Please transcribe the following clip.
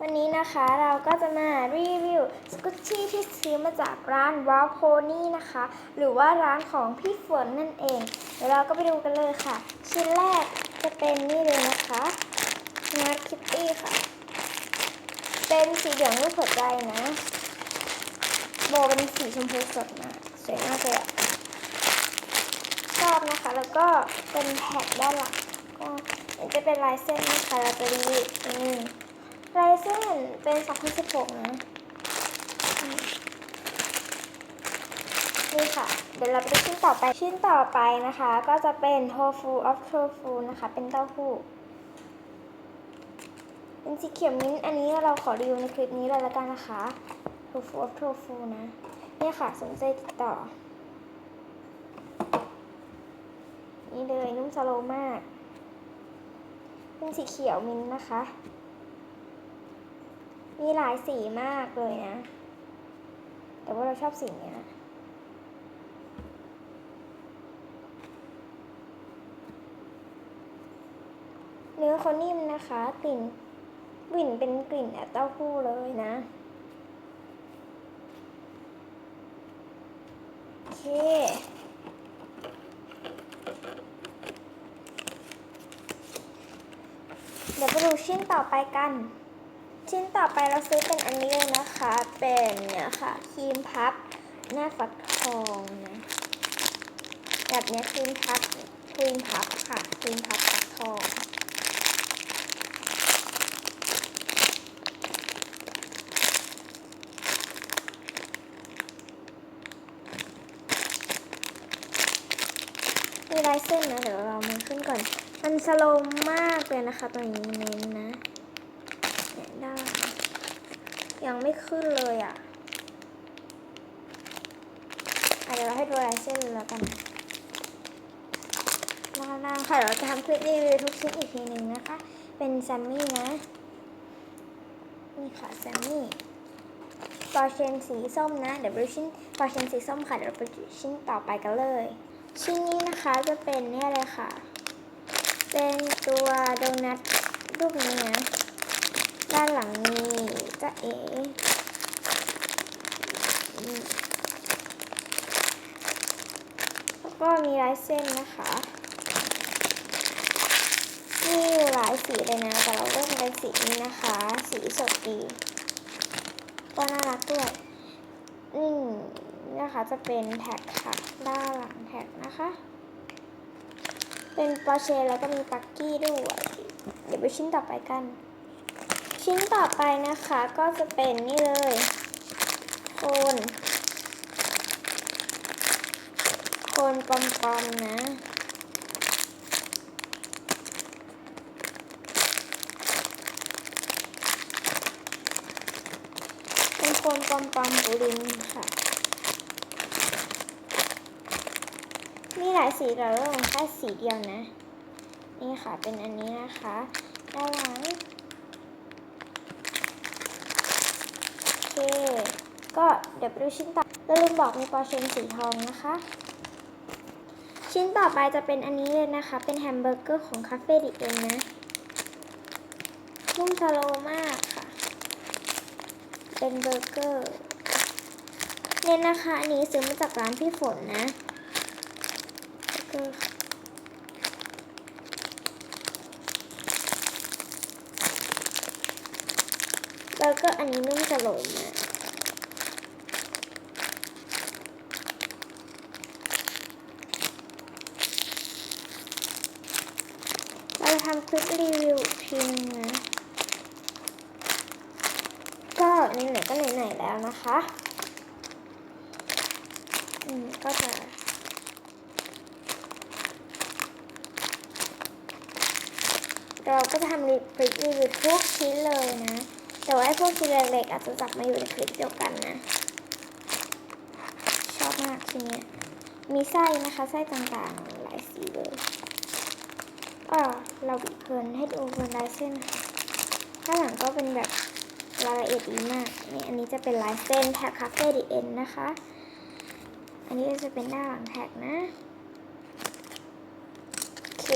วันนี้นะคะเราก็จะมารีวิวสกุชชี่ที่ซื้อมาจากร้านว o ลโพนี่นะคะ หรือว่าร้านของพี่ฝนนั่นเอง เดี๋ยวเราก็ไปดูกันเลยค่ะ ชิ้นแรกจะเป็นนี่เลยนะคะงาคิตตี้ค่ะ เป็นสีเหลืองรูปหัวใจนะ โบเป็นสีชมพูสดมากสวยมากเลยชอบนะคะ แล้วก็เป็นแท็กด้านหลังก็จะเป็นลายเส้นนะคะเราจะรีวิวอืม ลายเส้นเป็น2016นะอืมนี่ค่ะ เดี๋ยวเราไปดูชิ้นต่อไป ชิ้นต่อไปนะคะ ก็จะเป็นโทฟูออฟโทฟูนะคะ เป็นเต้าหู้ เป็นสีเขียวมิ้นท์อันนี้เราขอรีวิวในคลิปนี้เลยละกันนะคะโทฟูออฟโทฟูนะเนี่ยค่ะสนใจติดต่อ นี่เลยนุ่มสโลมาก เป็นสีเขียวมิ้นท์นะคะ มีหลายสีมากเลยนะ แต่ว่าเราชอบสีเนี้ยเนื้อเขานิ่มนะคะกลิ่นกลิ่นเป็นกลิ่นแบบเต้าหู้เลยนะ โอเค เดี๋ยวไปดูชิ้นต่อไปกัน ชิ้นต่อไปเราซื้อเป็นอันนี้เลยนะคะ เป็นเนี่ยค่ะครีมพับหน้าฟักทองนะแบบเนี้ยครีมพับครีมพับค่ะครีมพับฟักทองมีลายเส้นนะเดี๋ยวเรามาขึ้นก่อน มันสโลมมากเลยนะคะตัวนี้เน้นนะ ได้ ยังไม่ขึ้นเลยอะเดี๋ยวเราให้ดูลายเส้นแล้วกันล่างๆค่ะเดี๋ยวเราจะทำคลิปรีวิวทุกชิ้นอีกทีหนึ่งนะคะ เป็นแซมมี่นะ นี่ค่ะแซมมี่ปอเชนสีส้มนะ เดี๋ยวไปชิ้นปอเชนสีส้มค่ะ เดี๋ยวเราไปชิ้นต่อไปกันเลย ชิ้นนี้นะคะจะเป็นเนี่ยเลยค่ะ เป็นตัวโดนัทรูปนี้นะด้านหลังมีจะเอแล้วก็มีลายเส้นนะคะมีอยู่หลายสีเลยนะ แต่เราเลือกเป็นสีนี้นะคะ สีสดดี ก็น่ารักด้วยนี่นะคะจะเป็นแท็กค่ะ ด้านหลังแท็กนะคะ เป็นปอเชแล้วก็มีปักกี้ด้วย เดี๋ยวไปชิ้นต่อไปกัน ชิ้นต่อไปนะคะก็จะเป็นนี่เลยโคนโคนปอมๆนะเป็นโคนปอมๆบูรินค่ะ มีหลายสีแต่เราลงแค่สีเดียวนะ นี่ค่ะเป็นอันนี้นะคะด้านหลังโอเค ก็เดี๋ยวไปดูชิ้นต่อแล้วลืมบอกมีปอร์เชนสีทองนะคะ ชิ้นต่อไปจะเป็นอันนี้เลยนะคะ เป็นแฮมเบอร์เกอร์ของคาเฟ่ดิเองนะนุ่มสโลมากค่ะ เป็นเบอร์เกอร์เนี่ยนะคะ อันนี้ซื้อมาจากร้านพี่ฝนนะเบอร์เกอร์ค่ะ เบอร์เกอร์อันนี้นุ่มสโลว์มาเราจะทำคลิปรีวิวอีกทีนึงนะ ก็ไหนๆก็ไหนๆแล้วนะคะอืมก็จะเราก็จะทำรีวิวทุกชิ้นเลยนะ แต่ว่าพวกชิ้นเล็กๆอาจจะจับมาอยู่ในคลิปเดียวกันนะ ชอบมากชิ้นนี้มีไส้นะคะไส้ต่างๆหลายสีเลยอ่าเราบิดเพลินให้ดูบนลายเส้นข้างหลังก็เป็นแบบรายละเอียดดีมากนี่อันนี้จะเป็นลายเส้นแท็กคาเฟ่ดีเอ็นนะคะ อันนี้จะเป็นหน้าหลังแท็กนะโอเค